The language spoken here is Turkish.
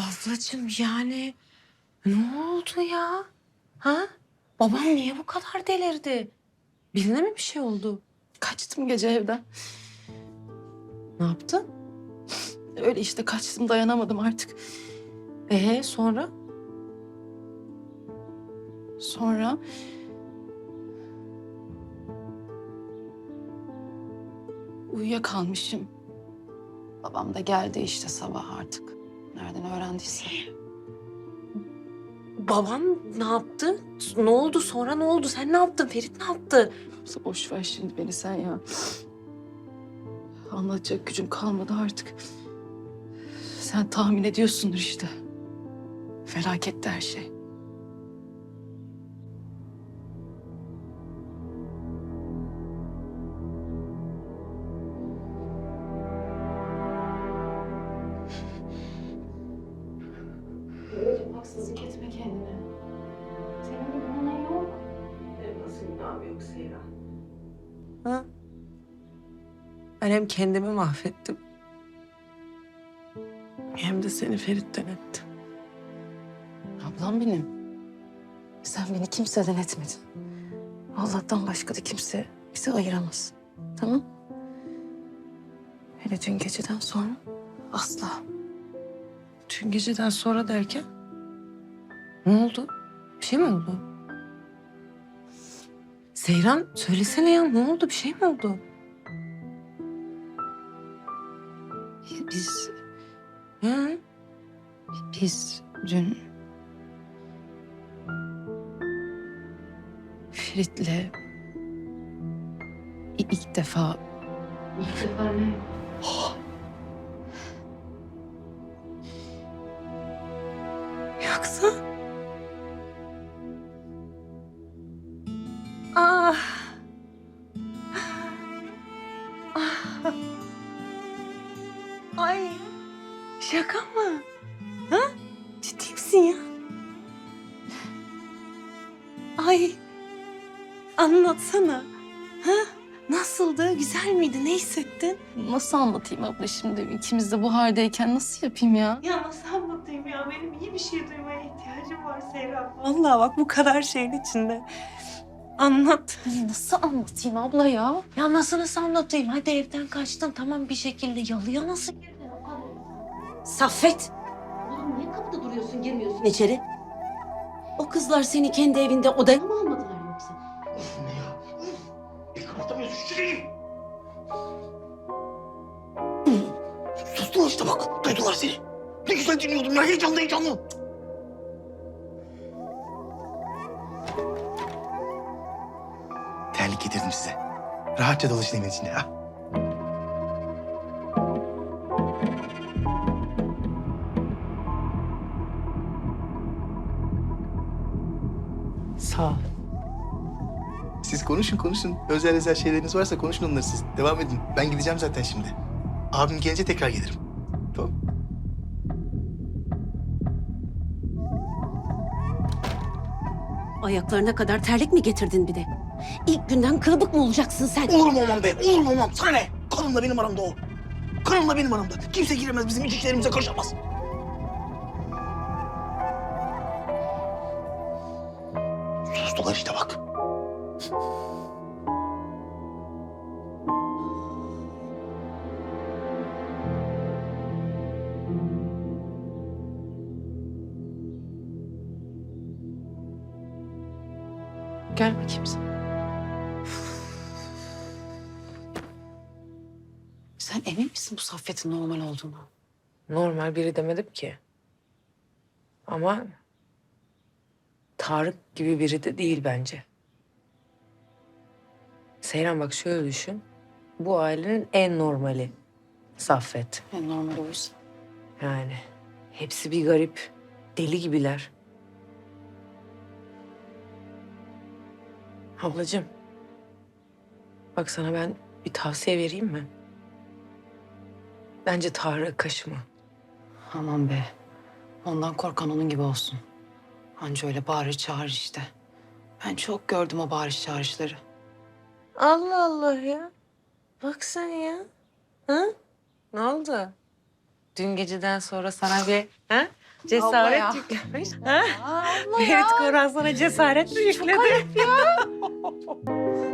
Ablacığım yani ne oldu ya? Ha? Babam niye bu kadar delirdi? Birine mi bir şey oldu? Kaçtım gece evden. Ne yaptın? Öyle işte kaçtım dayanamadım artık. Ee sonra? Sonra... Uyuyakalmışım. Babam da geldi işte sabah artık. Nereden öğrendiyse. Babam ne yaptı? Ne oldu sonra ne oldu? Sen ne yaptın? Ferit ne yaptı? Boş ver şimdi beni sen ya. Anlatacak gücüm kalmadı artık. Sen tahmin ediyorsundur işte. Felaketti her şey. Haksızlık etme kendine. Senin bir günahın yok. Nasıl günahım yok Seyran? Ha? Ben hem kendimi mahvettim. Hem de seni Ferit'ten ettim. Ablam benim. Sen beni kimseden etmedin. Allah'tan başka da kimse bizi ayıramaz. Tamam? Hele dün geceden sonra asla. Dün geceden sonra derken? Ne oldu? Bir şey mi oldu? Seyran söylesene ya ne oldu? Bir şey mi oldu? Biz, Hı? biz dün... Ferit'le i- ilk defa... İlk defa ne? Yoksa? Ay. Şaka mı? Ha? Ciddi misin ya? Ay. Anlatsana. Ha? Nasıldı? Güzel miydi? Ne hissettin? Nasıl anlatayım abla şimdi? İkimiz de bu haldeyken nasıl yapayım ya? Ya nasıl anlatayım ya? Benim iyi bir şey duymaya ihtiyacım var Seyran. Vallahi bak bu kadar şeyin içinde. Anlat. Nasıl anlatayım abla ya? Ya nasıl nasıl anlatayım? Hadi evden kaçtın tamam bir şekilde. Yalıya nasıl girdin? Saffet! Oğlum niye kapıda duruyorsun girmiyorsun içeri? O kızlar seni kendi evinde odaya mı almadılar yoksa? Ne ya? El kapatamıyorsun şurayı. Sustular işte bak. Duydular seni. Ne güzel dinliyordum ya. Heyecanlı heyecanlı. Terlik getirdim size. Rahatça dolaşın evin içinde ha. Sağ ol. Siz konuşun konuşun. Özel özel şeyleriniz varsa konuşun onları siz. Devam edin. Ben gideceğim zaten şimdi. Abim gelince tekrar gelirim. Tamam. Ayaklarına kadar terlik mi getirdin bir de? İlk günden kılıbık mı olacaksın sen? Olur mu aman be? Olur mu aman? Sana ne? Karımla benim aramda o. Karımla benim aramda. Kimse giremez bizim iç işlerimize karışamaz. Sustular işte bak. Gel bakayım sen. Sen emin misin bu Saffet'in normal olduğunu? Normal biri demedim ki. Ama Tarık gibi biri de değil bence. Seyran bak şöyle düşün. Bu ailenin en normali. Saffet. En normal oysa. Yani hepsi bir garip. Deli gibiler. Ablacığım. Bak sana ben bir tavsiye vereyim mi? Bence Tarık'ı kaşıma. Aman be. Ondan korkan onun gibi olsun. Anca öyle bağırır çağırır işte. Ben çok gördüm o bağırış çağrışları. Allah Allah ya. Bak sen ya. Ha? Ne oldu? Dün geceden sonra sana bir ha? Cesaret ya. yüklemiş. Ha? Ferit Koran sana cesaret mi yükledi?